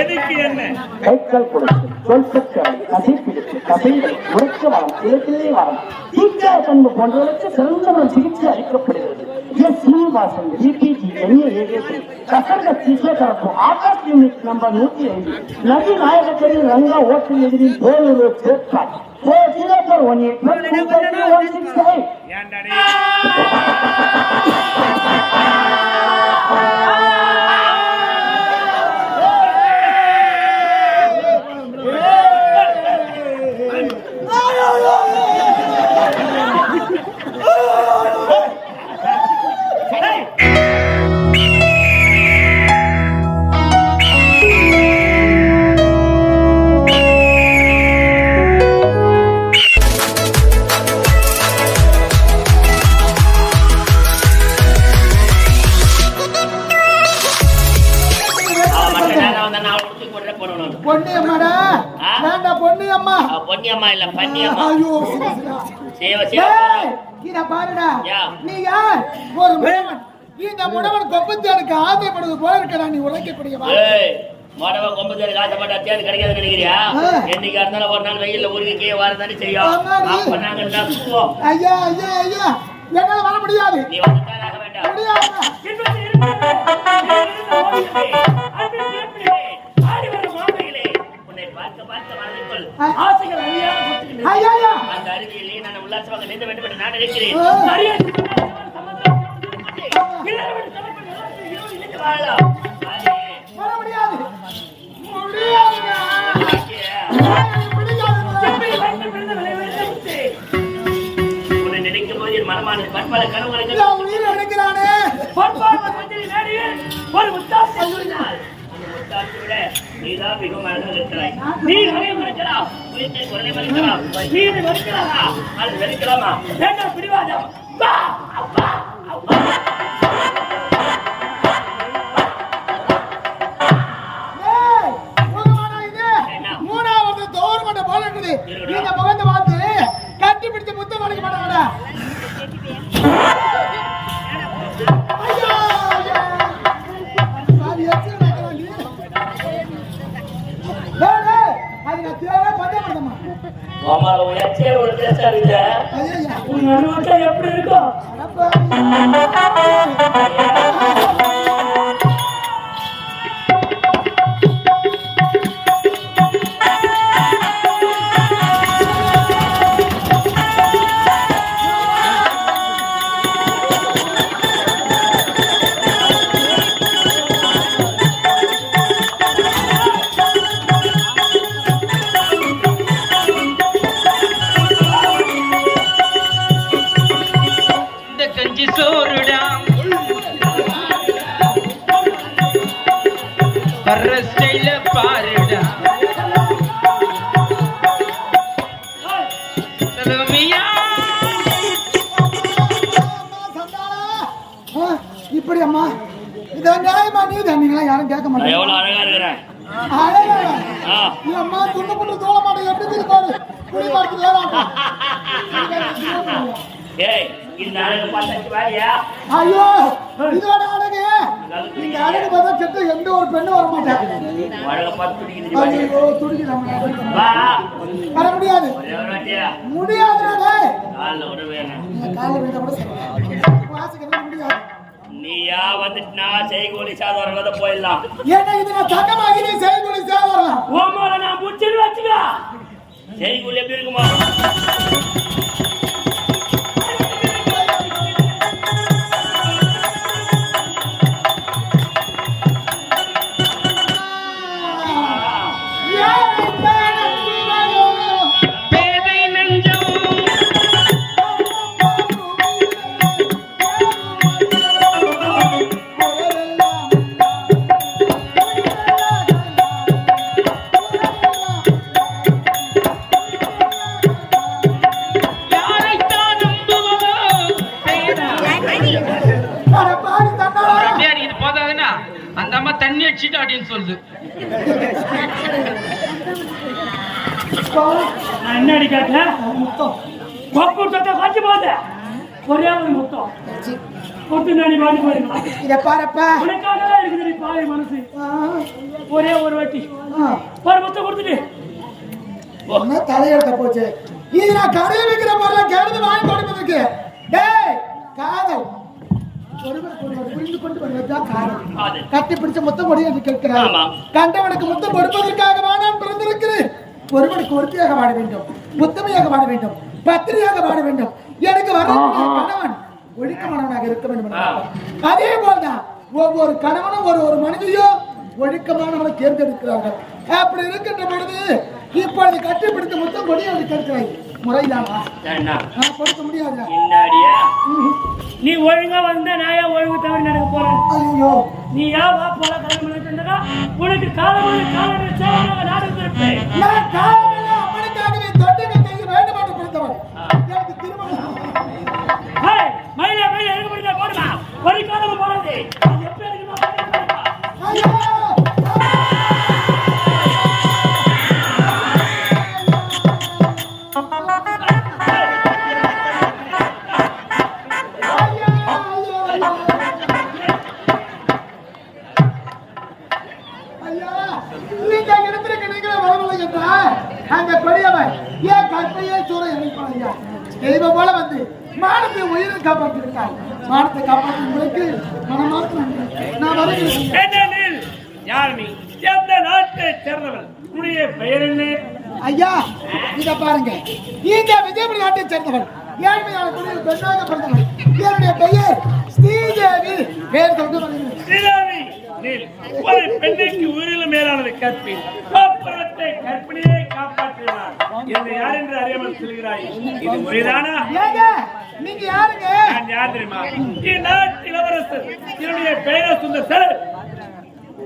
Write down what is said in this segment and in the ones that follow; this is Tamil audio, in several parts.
எதுக்கு என்ன? கைக்கால் கொடுத்து சொல்பற்களை கதை பிடித்து கதைகளை முறைக்க வரம். இலக்கிலே வரம் தீக்காய பண்பு போன்றவர்களுக்கு சிறந்த சிகிச்சை அளிக்கப்படுகிறது. எஸ் சீனிவாசன் பிபிஜி என்ஏஏஏபி கசங்க பிசியோதெரப்பி ஆகாஷ் யூனிட் நம்பர் நூத்தி ஐந்து. நதி நாயகத்தரி ரங்கா ஓட்டு எதிரில் பேரூர் சேர்ப்பார் four zero four one eight one six eight Amém. இல்ல பன்னியம்மா. ஐயோ சிவா, சிவா. இத பாருடா. நீ யார் ஒரு முடவன் இந்த முடவன் கொப்பத்தாருக்கு ஆசைப்படுவது போல இருக்கடா நீ உழைக்கக்கூடியவா ஏய், மொடவன் கொம்பு தேடி ஆசைப்பட்டா தேடி கிடைக்காது நினைக்கிறியா? என்னைக்கா இருந்தாலும் ஒரு நாள் வெயில்ல உருகி கீழே வரதானே. அப்ப நாங்க சுத்துவோம். ஐயா ஐயா ஐயா என்னால வர முடியாது நீ வந்துட்டால் ஆக வேண்டாம். விட்டு. உன்னை நினைக்கும் போது என் நான் எடுக்கிறானே பொற்பார்வை மஞ்சள் மேடையில் ஒரு முத்தாட்சி விட நீதான் மிகவும் அழகாக இருக்கிறாய். நீ நகையை மறுக்கலாம், உயிர்த்தை குரலை மறுக்கலாம். நீ மறுக்கலாமா? அல்லது வெறுக்கலாமா? அழகு பார்த்தா செத்து எந்த ஒரு பெண்ணு வர மாட்டாங்க. வர முடியாது. முடியாது நீயா வந்துட்டுனா செய்கூலி சாதாரண போயிடலாம். ஏன்னா இது நான் நீ செய்கூலி சேவலாம் ஓமால நான் புடிச்சுன்னு வச்சுக்கா. செய்கூலி எப்படி இருக்குமா? அடிக்காட்ட முத்தம். கொப்பு முத்தத்தை கொஞ்சம் போத ஒரே ஒரு முத்தம். கொட்டு நாடி பாடி இத பாருப்பா. உனக்காக தான் இருக்குது பாவி மனசு. ஒரே ஒரு வாட்டி. ஒரு முத்தம் கொடுத்துட்டு. ஒண்ணு தலையெழுத்த போச்சு? இது நான் கடையில் விற்கிற பொருளை கெடுத்து வாங்கி கொடுப்பதற்கு டேய் ஒருவர் புரிந்து கொண்டு வருவதுதான் காதல். கட்டி பிடிச்ச முத்தம் கொடி என்று கேட்கிறார். கண்டவனுக்கு முத்தம் கொடுப்பதற்காக நான் பிறந்திருக்கிறேன்? ஒருவனுக்கு ஒருத்தியாக வாழ வேண்டும். முத்தமையாக வாழ வேண்டும். பத்திரியாக வாழ வேண்டும். எனக்கு வரக்கூடிய கணவன் ஒழுக்கமானவனாக இருக்க வேண்டும். அதே போல்தான் ஒவ்வொரு கணவனும் ஒரு ஒரு மனிதையும் ஒழுக்கமானவனை தேர்ந்தெடுக்கிறார்கள். அப்படி இருக்கின்ற பொழுது இப்பொழுது கட்டிப்பிடித்த முத்தம் கொடி என்று கேட்கிறாய். நீ ஒழுங்கா வந்தா நான் ஏன் ஒழுங்கு தவறி நடக்க போறேன் ஐயோ. நீ ஏன் வா போல கல்யாணம் உனக்கு காலம் சேவனாக நாடு இருப்பேன் மயிலே மயிலே எனக்கு முடிஞ்சா போடுமா? ஒரு காலம் போறது அது எப்ப எனக்கு ஒரு பெண்ணுக்கு உயிரிலும் மேலானது கற்பி காப்பரத்தை கற்பிணியை காப்பாற்றினார். என்னை யார் என்று அறியாமல் சொல்கிறாய்? இது முறைதானா ஏங்க நீங்க யாருங்க? நான் யார் தெரியுமா? இந்நாட்டு இளவரசர் என்னுடைய பெயரை சுந்தர் சார் நான் உங்களை பார்த்ததே இல்லைங்க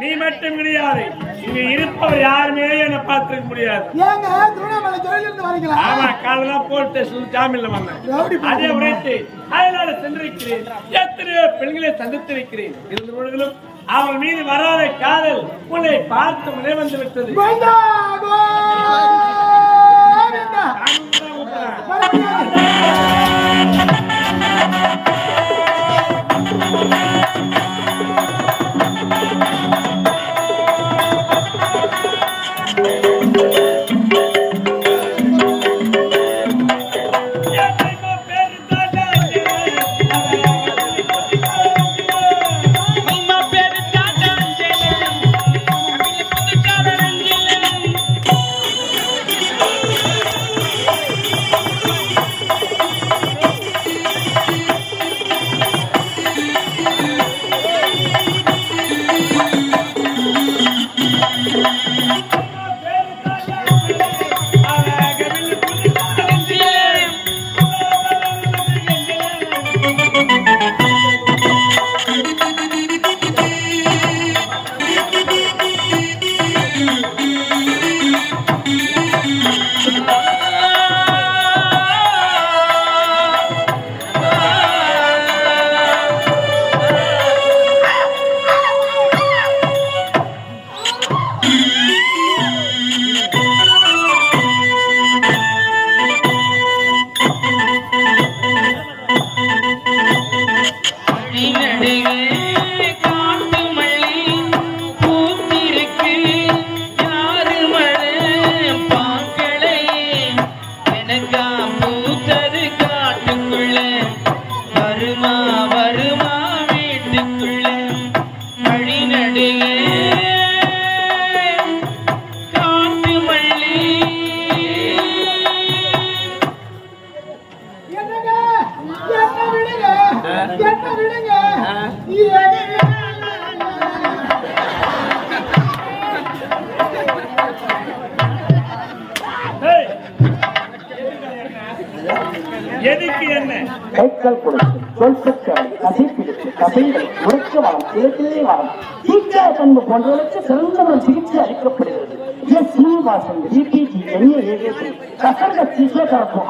நீ மட்டும் கிடையாது. இங்க இருப்பவர் யாருமே என்ன பார்த்திருக்க முடியாது. ஏங்க திருவண்ணாமலை வரீங்களா? ஆமா காலெல்லாம் போட்டு சொல்லி ஜாமீன்ல வந்தேன் அதே உரைத்து அயலாட சென்றிருக்கிறேன். எத்தனையோ பெண்களை சந்தித்திருக்கிறேன் இருந்த பொழுதிலும் அவள் மீது வராத காதல் உன்னை பார்த்து முன்னே வந்து விட்டது. கோவிந்தா, கோவிந்தா.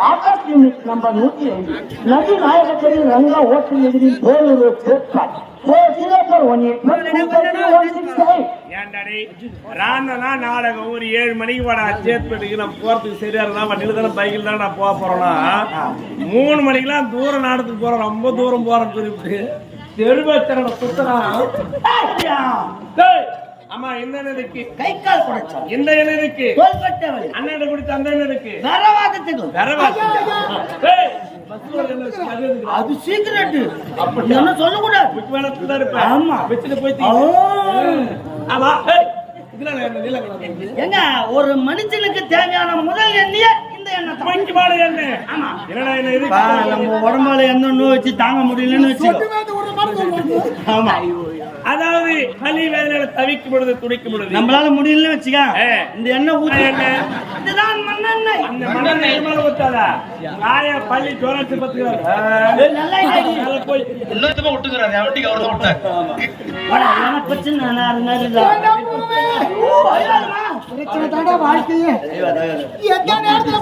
ஆகாஷ் யூனிட் நம்பர் ஐந்து நதி ரங்கா எதிரில் ஏண்டாடி ராந்தனா நாடகம் ஒரு ஏழு மணிக்கு வாடா சேத்பேட்டுக்கு நம்ம போறதுக்கு சரியா இருந்தா வண்டியில தானே பைக்கில் தானே நான் போக போறோம்னா மூணு மணிக்கெல்லாம் தூரம் நாடத்துக்கு போறோம் ரொம்ப தூரம் போறோம் சொல்லிவிட்டு தெருவச்சரனை சுத்தறான் அம்மா இந்த என்னதுக்கு கை கால் குடைச்சல். இந்த என்னதுக்கு தோள்பட்டை வலி அண்ணன் கொடுத்த அந்த என்னதுக்கு நரவாதத்துக்கு என்ன இருக்கு? அது சீக்கிரட் வேணத்துல தான் இருப்பேன். ஆமா. வச்சுட்டு போய். ஆமா ஏங்க ஒரு மனுஷனுக்கு தேவையான முதல் எண்ணெயே ஆமா. நம்ம உடம்புல எந்த நோய் வச்சு தாங்க முடியலன்னு சொல்றாங்க. ஆமா. அதாவது வலி வேதனையில தவிக்கும் பொழுது துடிக்கும் பொழுது. நம்மளால முடியலன்னு வச்சுக்க. இந்த எண்ணெய் ஊத்தி. எண்ணெய். இதுதான் மண்ணெண்ணெய். அந்த மண்ணெண்ணெய். எருமால ஊத்தாதா? ஆயா பள்ளி சோழத்து பத்துக்கிறார் நல்லா. போய் இன்னொருத்தமா விட்டுக்கிறாரு வண்டிக்கு அவர்தான் விட்டார் வாடா, என்ன பிரச்சனை? நான் அது மாதிரி. பிரச்சனை தாண்டா வாழ்க்கையே. எந்த நேரத்துல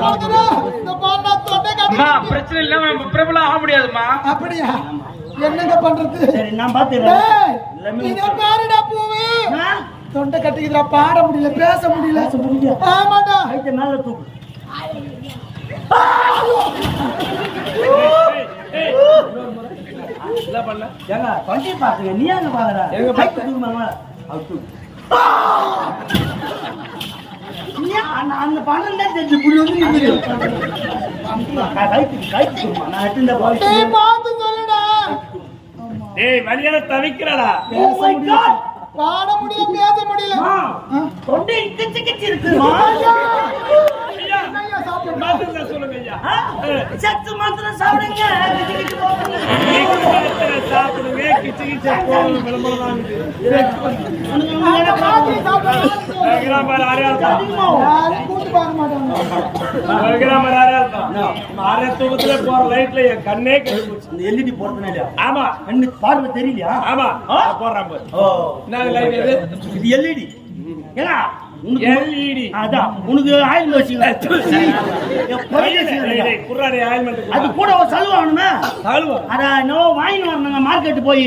இல்லாம நம்ம பிரபலம் ஆக முடியாதும்மா. அப்படியா? என்னங்க பண்றது? சரி நான் பாத்துக்கிறேன். டேய், இத பாருடா பூவே? தொண்டை கட்டிக்குதுடா பாட முடியல பேச முடியல. முடியல. ஆமாடா. கைத்தை மேல தூக்கு. என்ன பண்ண ஏங்க வண்டி பாத்துங்க நீ எங்க பாக்குற? எங்க கைத்தை தூக்குமாங்க அவர் தூக்கு. நீ அந்த- அந்த பணம் தான் தெரிஞ்சு வந்து. கைத்து கைத்து. நான் டேய் வலியால தவிக்கிறாடா பேச முடியல பாட முடியல பேச முடியல. தொண்டை கிச்சு கிச்சு இருக்கு ஐயா? மாத்திரை சொல்லுங்க? சத்து மாத்திரம் சாப்பிடுங்க. சாப்பிடுங்க கிச்சு கிச்சு போகணும் விளம்பரம் கண்ணே எல்இடி போடுறதுனா இல்லையா ஆமா கண்ணு பார்வை தெரியலையா ஆமா எல்இடி ஏன்னா உனக்கு அதான் உனக்கு ஆயில் வச்சுக்கலாம் அது ஆயில்மெண்ட் கூட ஒரு சலுகை வாங்கணுமே? சாலுவா? அத என்னவோ வாங்கிட்டு வரணுங்க மார்க்கெட் போய்.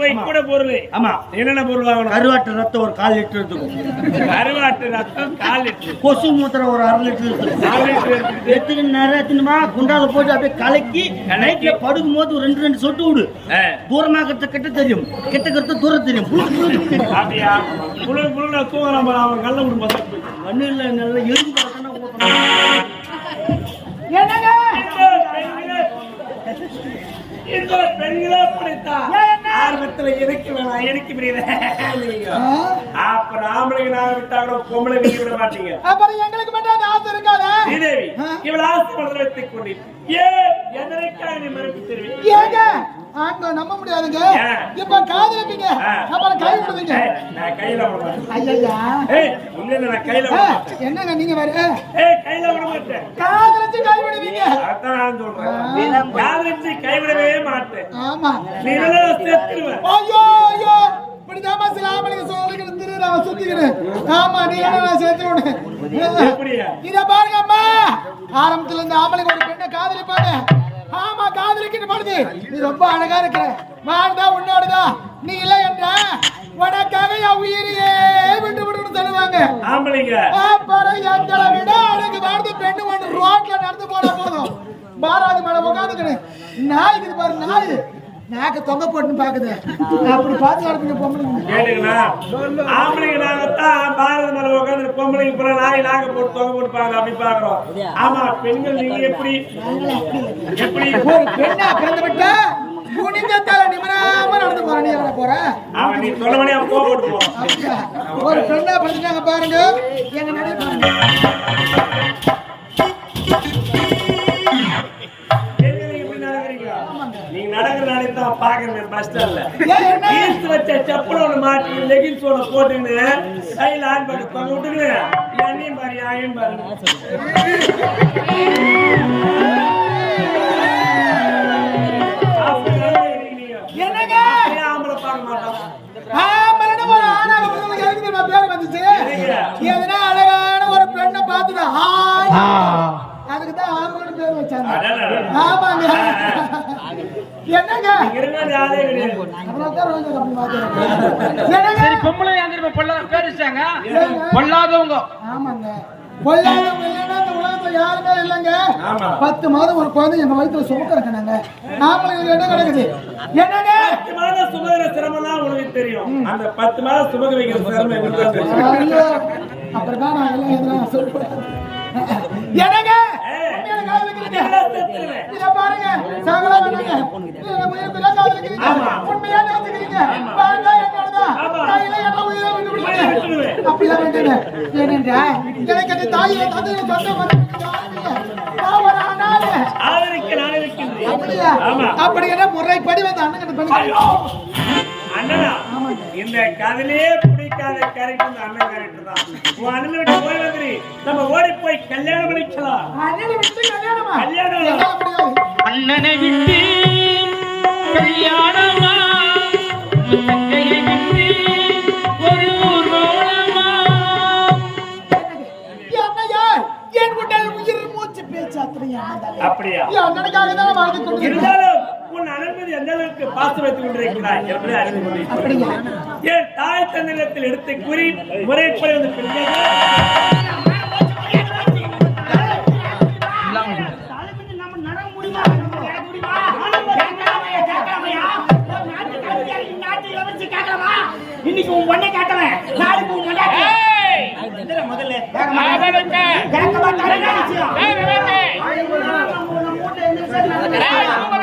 போய் கூட பொருள். ஆமா. என்னென்ன பொருள் வாங்கணும்? கருவாட்டு ரத்தம் ஒரு கால் லிட்டர் கருவாட்டு ரத்தம் கால் லிட்டர். கொசு மூத்திரம் ஒரு அரை லிட்டர் எடுத்துக்கிட்டு எடுத்துக்கு நிறைய தின்னுமா குண்டால போட்டு அப்படியே கலக்கி நைட்ல படுக்கும் போது ரெண்டு ரெண்டு சொட்டு விடு. தூரமா கிட்ட கிட்ட தெரியும். கிட்ட கிட்ட தூரம் தெரியும். புழு புழு புழு அவன் கல்ல விடும் பார்த்தா கண்ணுல நல்ல எலும்பு ஊத்தணும். என்னங்க? இந்த பெண்களே அப்படித்தான். ஆரம்பத்துல எனக்கு வேணாம் எனக்கு புரியல ஆ? அப்புறம் ஆம்பளைங்க நான் விட்டா கூட பொம்பளை நீங்க விட மாட்டீங்க. அப்புறம் எங்களுக்கு மட்டும் அந்த ஆசை இருக்காதா? ஸ்ரீதேவி இவள் ஆசை வைத்துக் கொண்டு ஏன் எதற்காக நீ மறுப்பு தெரிவி ஏங்க? ஆண்களை நம்ப முடியாதுங்க? இப்ப காதலிப்பீங்க. அப்புறம் கை விடுவீங்க நான் கையில ஐயா உண்மையில நான் கையில என்னங்க நீங்க வேற? ஏய் கையில விட மாட்டேன். காதலிச்சு கை விடுவீங்க. அதான் நான் சொல்றேன். காதலிச்சு கைவிடவே மாட்டேன். ஆமா. செத்துருவேன் ஐயோ ஐயோ. இப்படிதாம்மா சில ஆம்பளைங்க சொல்லிக்கிட்டு திருடுறாங்க சுத்திக்கிறேன் ஆமா நீ என்ன சேர்த்து எப்படியா? இத பாருங்க அம்மா ஆரம்பத்துல இந்த ஆம்பளைங்க ஒரு பெண்ணை காதலிப்பாங்க. ஆமா காதலிக்கிட்டு பாடுது நீ ரொம்ப அழகா இருக்கிற. வாழ்ந்தா உன்னோடதான் நீ இல்லை என்ற உனக்காக என் உயிரையே விட்டு விட்டுன்னு சொல்லுவாங்க. ஆம்பளைங்க. அப்புறம் எங்களை விட அழகு வாழ்ந்து பெண்ணு ஒன்று ரோட்ல நடந்து போனா போதும். பாராதி மேல உட்காந்துக்கிடு நாய் பாரு நாய். நாக்க தொங்க போட்டுன்னு பாக்குது. அப்படி பார்த்து நடக்குங்க பொம்பளைங்க கேட்டுங்களா ஆம்பளைங்க நாங்கத்தான் பாரத மலை உட்காந்து பொம்பளைங்க பூரா நாய் நாங்க போட்டு தொங்க போட்டுப்பாங்க அப்படி பாக்குறோம். ஆமா பெண்கள் நீங்க எப்படி? எப்படி? ஒரு பெண்ணா பிறந்து விட்டா குனிஞ்ச தலை நிமிராம நடந்து போற. நீ என்ன போற? அவன் நீ சொன்னபடி அவன் கோவம் போட்டு அப்படியா? ஒரு பெண்ணா பிறந்துட்டாங்க பாருங்க. எங்க நடை பாருங்க. நீங்க நடக்கிற நாளே தான் பாக்குறேன் பஸ் ஸ்டாண்ட்ல? ஈஸ்ட் வச்ச செப்பல் ஒண்ணு மாட்டி லெகின்ஸ் ஒண்ணு போட்டுன்னு கையில ஆண் பட்டு தொங்க விட்டுன்னு என்னையும் பாரு ஆயும் பாரு. என்னங்க? ஆம்பளை பார்க்க மாட்டோம் எதுனா அழகான ஒரு பெண்ணை பார்த்துதான் ஹாய். அதுக்கு தான் ஆம்பளைன்னு பேர் வச்சாங்க. ஆமாங்க. என்னங்க? அப்புறம் சரி பொம்பளை ஏன் தெரியுமா? பொல்லாத பொல்லாதவங்க. ஆமாங்க. பொல்லாதவங்க இல்லைன்னா இந்த உலகத்துல யாருமே இல்லைங்க. ஆமா. பத்து மாதம் ஒரு குழந்தை எங்க நாங்க ஆம்பளை இதுல என்ன கிடக்குது என்னங்க? பத்து சுமகிற தான் உனக்கு தெரியும். அந்த பத்து மாதம் சுமக வைக்கிற சிரமம் எங்களுக்கு தான் நான் எல்லாம் சொல்றேன் என்னங்க உண்மையான காதல் இருக்கிறீங்க? இதை பாருங்க சாகலா இல்ல, நம்ம உயிர் இருக்கிறீங்க. உண்மையா நேசிக்கிறீங்க. வாழ்ந்தா என்னோடதான். ஆமா. நான் இல்லை, என்ன உயிரை விட்டு உயிரை விட்டு விடுங்க. விடுவேன். அப்படிலாம் வேண்டாங்க. ஏனென்றா, எனக்கு அந்த தாயை தந்தையை சொந்த அப்படி என்ன முறைப்படி வந்து அண்ணனா இந்த கதையிலே பிடிக்காத கேரக்டர் இந்த அண்ணன் கேரக்டர் தான். உன் அண்ணன் விட்டு போய் வந்துரு. நம்ம ஓடி போய் கல்யாணம் பண்ணிக்கலாம். கல்யாணமா? அண்ணனை விட்டு கல்யாணமா? அப்படியா? இருந்தாலும் உன் அண்ணன் மீது எந்த அளவுக்கு பாசம் வைத்துக் கொண்டிருக்கிறாய்? என்பதை அறிந்து கொண்டிருக்கிறேன் அப்படியா? என் தாய் தந்தையிடத்தில் எடுத்து கூறி முறைப்படி வந்து இன்னைக்கு உன் பொண்ணை காட்டுறேன் நாளைக்கு உன் பொண்ணை முதல்ல கேட்க மாட்டாங்க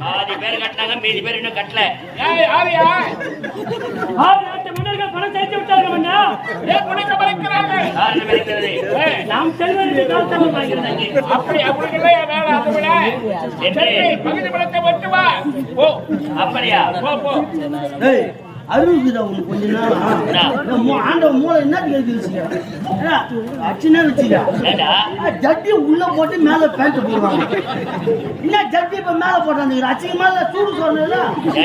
பாதி பேர் கட்டினாங்க மீதி பேர் இன்னும் கட்டல. ஆறு நாட்டு மன்னர்கள் பணம் சேர்த்து விட்டார்கள் அண்ணா. யார் நினைக்கிறது நாம் செல்வதற்கு காலத்தமிழ் வாங்கிறது அப்படியா? ஏய் அறிவுக்குதா உனக்கு கொஞ்ச நேரம் ஆண்டவன் மூளை என்ன அச்சுனா வச்சுக்கா ஜட்டி உள்ள போட்டு மேல பேண்ட் போடுவாங்க. என்ன ஜட்டி இப்ப மேல போட்டாங்க அச்சிக்கு மேல சூடு சொன்னதுல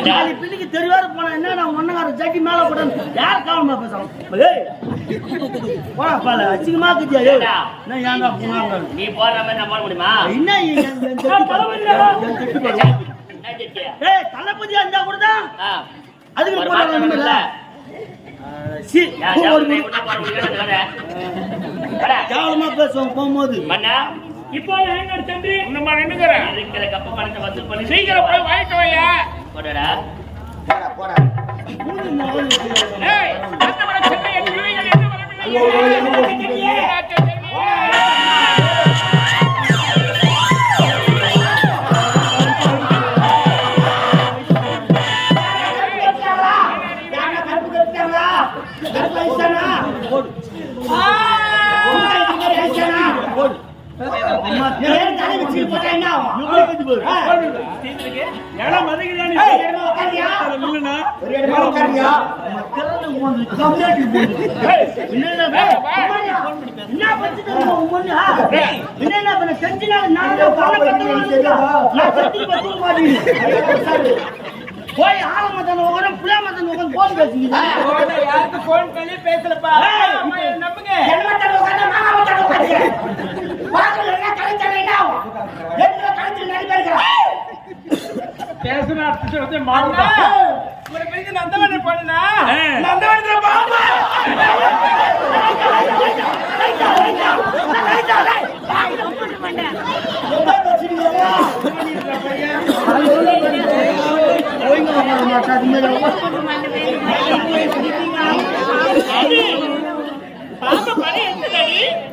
நாலு பிள்ளைக்கு தெரியாத போனா என்ன நான் ஒன்னகார ஜட்டி மேல போட்டேன் யார் போடா பால அச்சிக்கமா நான் ஏன்டா போனாங்க? நீ போடுற மாதிரி நான் போட முடியுமா? என்ன தளபதியா இருந்தா கூட. அதுக்கு மாற்றம் இல்ல போட. கேவலமா பேசுவாங்க போகும்போது. இப்போ எங்க தம்பி இருக்கிற கப்பு பணத்தை வசூல் பண்ணி சீக்கிரம் போய் வாங்கிட்டு வையா. போடுடா. ஏய் அந்த வர சென்னை என் பிள்ளைகள் என்ன வரவில்லை ஏன்னா மதிக்கிறா நீ இல்லைன்னா போய் ஆலமத்தன உட்காந்து புளியாமத்தன உட்காந்து போன் பேசிக்கிது யாருக்கு போன் பண்ணி பேசலப்பா? என்னை நம்புங்க பேசுன அர்த்தத்தை வந்து மாறுதா? உனக்கு பிடிச்ச நந்தவனை பண்ணுனா நந்தவனத்துல பாம்பு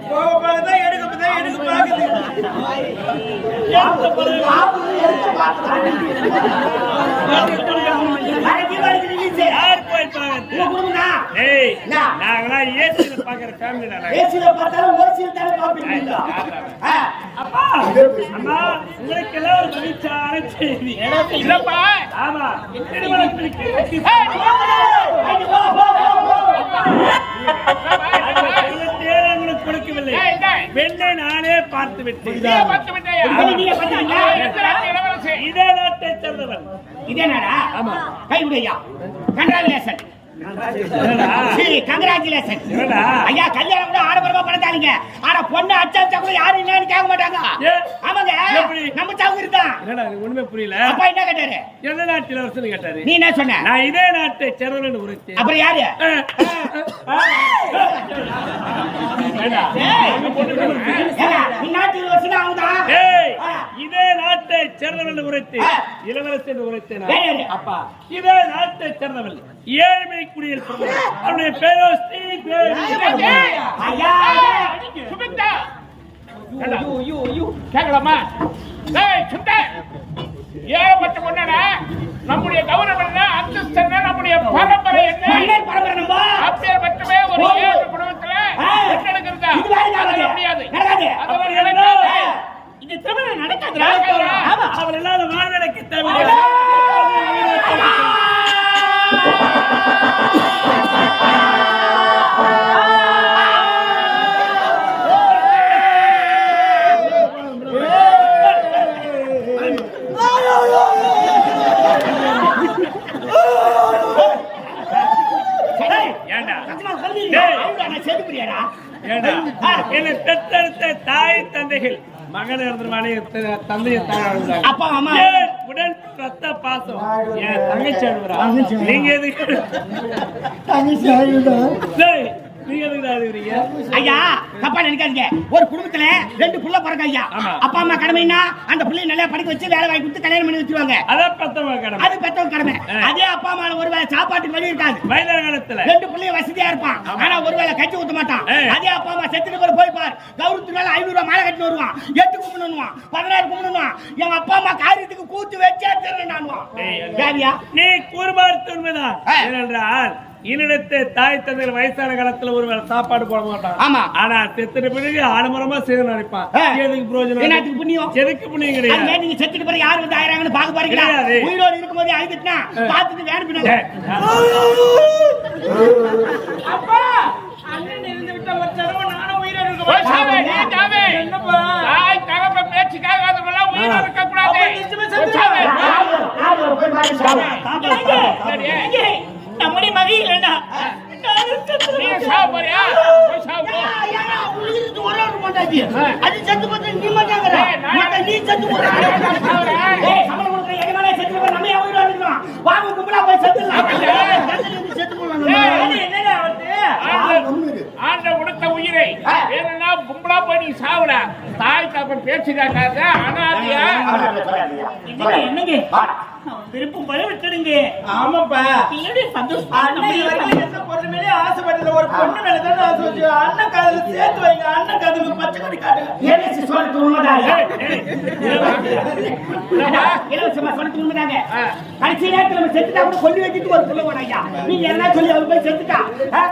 கோபப்படாதான் எடுக்கப்பதான் எடுக்க பாக்குது யார் போய் பாக்குறது ஏய் நாங்களாம் ஏசியில பாக்குற ஃபேமிலி அப்பா அம்மா உங்களுக்கு எல்லாம் ஒரு மகிழ்ச்சியான செய்தி. இல்லப்பா. ஆமா. திருமணத்திற்கு ஏய், இல்லை. பெண்ணை நானே பார்த்து விட்டேன்? இதே நாட்டை சேர்ந்தவன். இதே நாடா ஆமா. கை விடையா கங்க்ராச்சுலேஷன் என்னடா? சரி கங்க்ராச்சுலேஷன்? ஐயா கல்யாணம் கூட ஆடம்பரமா பண்ணதாதீங்க ஆனா பொண்ணு அச்சா அச்சா கூட யாரும் என்னன்னு கேட்க மாட்டாங்க? ஆமாங்க? நம்ம என்னடா எனக்கு ஒண்ணுமே புரியல அப்பா என்ன கேட்டாரு எந்த நாட்டு இளவரசன் கேட்டாரு நீ என்ன சொன்ன நான் இதே நாட்டை சேர்ந்தவன் உரைத்தேன் அப்புறம் யாரு ஏண்டா? ஏங்க, நீ நாட்டு இளவரசன் அவன்தான் ஏய், இதே நாட்டை சேர்ந்தவன் உரைத்தேன் இளவரசன் உரைத்தேன்? அப்பா இதே நாட்டை சேர்ந்தவன் ஏழ்மை குடியில். அவனுடைய பேரோ ஸ்ரீ? கேட்கலாமா? ஏகப்பட்ட பொண்ணடா. நம்முடைய கௌரவம் என்ன அந்தஸ்து என்ன நம்முடைய பரம்பரை என்ன பரம்பரை நம்ம அப்பேற்பட்டவே ஒரு ஓ. ஏழு குடும்பத்துல நடக்காது. முடியாது. நடக்காது. ஒரு நடக்காது. இந்த திருமணம். ஆமா அவர் இல்லாத வாழ்வதற்கு தேவை தந்தைகள்? மகன் இருந்தவானே தந்தையை தாய் அழுந்தாங்க அப்பா அம்மா. ரத்த பாசம். என் தங்கச்சி அழுகுறா நீங்க எதுக்கு? எதுக்கு அழுகுறீங்க ஐயா தப்பா நினைக்காதீங்க. ஒரு குடும்பத்துல ரெண்டு புள்ள பிறக்க ஐயா. அப்பா அம்மா கடமைன்னா அந்த பிள்ளைய நல்லா படிக்க வச்சு வேலை வாங்கி கொடுத்து கல்யாணம் பண்ணி வச்சிருவாங்க. அதான் பெத்தவங்க கடமை. அது பெத்தவங்க கடமை. அதே அப்பா அம்மா ஒருவேளை சாப்பாட்டுக்கு வழி இருக்காது. காலத்துல. ரெண்டு பிள்ளைய வசதியா இருப்பான். ஆனா ஒருவேளை கட்சி ஊத்த மாட்டான். அதே அப்பா அம்மா செத்துட்டு பிறகு போய் பார். கௌரவத்து மேல ஐநூறு ரூபாய் மாலை கட்டி வருவான். எட்டு கும்பிடுவான் பதினாறு கும்பிடுவான் என் அப்பா அம்மா காரியத்துக்கு கூத்து வச்சே யாரியா நீ கூறுபார்த்து உண்மைதான். ஏனென்றால் இன்னிடத்து தாய் தந்தைகள் வயசான காலத்துல ஒருவேளை சாப்பாடு போட மாட்டான். ஆமா. ஆனா செத்துட்ட பிறகு ஆடம்பரமா செய்து நினைப்பான். எதுக்கு பிரயோஜனம் என்னத்துக்கு புண்ணியம்? எதுக்கு புண்ணியம் கிடையாது. நீங்க செத்துட்டு பிறகு யார் வந்து ஆயிராங்கன்னு பாக்க கிடையாது. உயிரோடு இருக்கும்போது ஆயிடுச்சுனா பார்த்துட்டு வேணும் அப்பா! அண்ணன் இருந்து விட்ட ஒரு தடவை நானும் உயிரோடு இருக்க. தாய் பேச்சுக்காக உயிரோடு. நம்முடைய மகி இல்லைன்னா நீ சாவ போறியா? போய் சாவு போ. அது செத்து போச்சு நீ மாட்டாங்கற மத்த நீ செத்து போற. ஏய் சம்பளம் கொடுக்குற எஜமானே செத்து போற நம்ம எவ்வளவு இருக்கிறோம் வாங்க கும்பலா போய் செத்துலாம் செத்து போலாம் ஏய், என்னடா வந்து ஆண்ட- உடுத்த உயிரை வேணும்னா கும்பலா போய் நீ சாவுடா தாய் தகப்பன் பேச்சுக்காக அனாதையா என்னங்க விருப்பம் போல விட்டுடுங்க ஆமாப்பா பின்னாடி சந்தோஷம் பொண்ணு மேலயும் ஆசைப்பட்டதில்ல. ஒரு பொண்ணு மேல தானே ஆசை வச்சு. அண்ணன் காதுல சேர்த்து வைங்க. அண்ணன் காதுல பச்சை கொடி காட்டுங்க. ஏன் சொல்றது உண்மைதான்? இலவசமா சொல்லிட்டு உண்மைதாங்க கடைசி நேரத்துல நம்ம செத்துட்டா கூட கொல்லி வச்சுட்டு ஒரு பிள்ளை ஐயா நீங்க என்ன சொல்லி அவர் போய் செத்துட்டா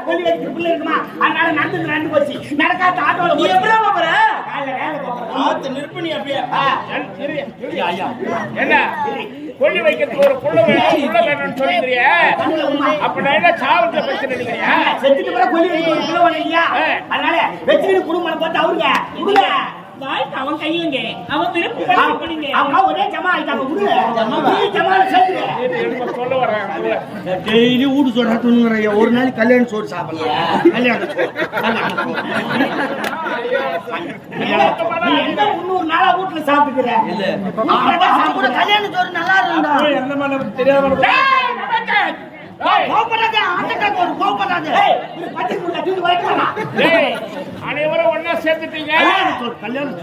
கொல்லி வச்சுட்டு பிள்ளை இருக்குமா அதனால நடந்து நடந்து போச்சு நடக்காத ஆட்டோல நீ எப்படிடா போற? காலைல வேலை போறேன். ஆத்து நிறுப்பு நீ அப்படியே. என்ன கொல்லி வைக்கிறதுக்கு ஒரு புள்ள வேணும் புள்ள வேணும்னு சொல்லிக்கிறிய அப்ப நான் என்ன சாவத்துல பிரச்சனை நினைக்கிறியா செத்துட்டு பிறகு கொல்லி வைக்க ஒரு பிள்ளை வேணும் இல்லையா. அதனால வச்சுக்கிட்டு குடும்பம் பார்த்து அவருங்க விடுங்க அவன் கையுங்க அவன் விருப்பம் அவங்க ஒரே ஜமா ஆயிட்டாங்க விடுங்க நீ ஜமால எனக்கு சொல்ல வரேன் டெய்லி வீடு ஒரு நாள் கல்யாண சோறு சாப்பிடலாம். கல்யாண சோறு நீ எந்த முந்நூறு நாளா வீட்டுல சாப்பிட்டுக்கிற? சாப்பிட கல்யாண சோறு நல்லா இருந்தா. தெரியாத. கோபப்படாதே ஆட்டக்காக்கு ஒரு கோபப்படாதே பட்டிக்குள்ள தூக்கி வைக்கலாமா? டேய் அனைவரும் ஒண்ணா சேர்த்துட்டீங்க. கல்யாணம்